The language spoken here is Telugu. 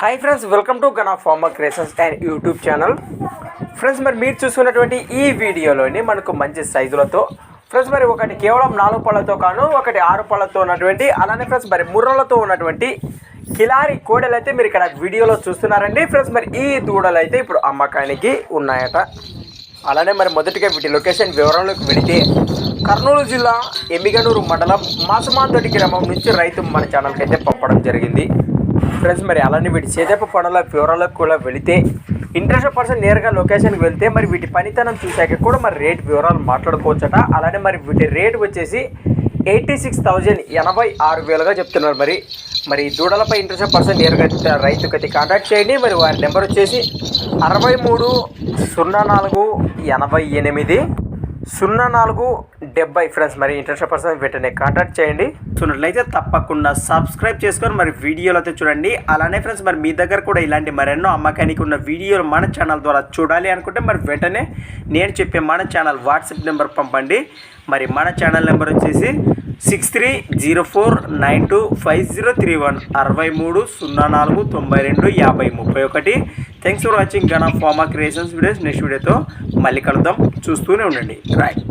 Hi friends welcome to Gana farmer creations and YouTube channel friends మరి మీరు చూసుకున్నటువంటి ఈ వీడియోలోని మనకు మంచి సైజులతో ఫ్రెండ్స్ మరి ఒకటి కేవలం నాలుగు పళ్ళతో కాను ఒకటి ఆరు పళ్ళతో ఉన్నటువంటి అలానే ఫ్రెండ్స్ మరి ముర్రలతో ఉన్నటువంటి కిలారి కోడలు అయితే మీరు ఇక్కడ వీడియోలో చూస్తున్నారండి. ఫ్రెండ్స్ మరి ఈ దూడలు అయితే ఇప్పుడు అమ్మకానికి ఉన్నాయట. అలానే మరి మొదటిగా వీటి లొకేషన్ వివరంలోకి వెళితే కర్నూలు జిల్లా ఎమ్మిగనూరు మండలం మాసమాంతోటి గ్రామం నుంచి రైతు మన ఛానల్కి అయితే పంపడం జరిగింది. ఫ్రెండ్స్ మరి అలానే వీటి చేతప్ప పనుల వివరాలకు కూడా వెళితే ఇంట్రెస్ట్ పర్సన్ నేరుగా లొకేషన్కి వెళ్తే మరి వీటి పనితనం చూశాక కూడా మరి రేట్ వివరాలు మాట్లాడుకోవచ్చట. అలానే మరి వీటి రేట్ వచ్చేసి ఎయిటీ సిక్స్ థౌజండ్ ఎనభై ఆరు వేలుగా చెప్తున్నారు మరి. మరి దూడలపై ఇంట్రెస్ట్ పర్సన్ నేరుగా రైతుకైతే కాంటాక్ట్ చేయండి. మరి వారి నెంబర్ వచ్చేసి అరవై మూడు సున్నా నాలుగు ఎనభై ఎనిమిది సున్నా నాలుగు డెబ్బై ఫ్రెండ్స్ మరి ఇంట్రెస్ట్ పర్సన్ వెంటనే కాంటాక్ట్ చేయండి. చూసినట్లయితే తప్పకుండా సబ్స్క్రైబ్ చేసుకొని మరి వీడియోలు అయితే చూడండి. అలానే ఫ్రెండ్స్ మరి మీ దగ్గర కూడా ఇలాంటి మరెన్నో అమ్మకానికి ఉన్న వీడియోలు మన ఛానల్ ద్వారా చూడాలి అనుకుంటే మరి వెంటనే నేను చెప్పే మన ఛానల్ వాట్సాప్ నెంబర్ పంపండి. మరి మన ఛానల్ నెంబర్ వచ్చేసి six three zero four nine two five zero three one అరవై మూడు సున్నా నాలుగు తొంభై రెండు యాభై ముప్పై ఒకటి thanks for watching Gana farmer creations videos next వీడియోతో మళ్ళీ కలుద్దాం. చూస్తూనే ఉండండి. రైట్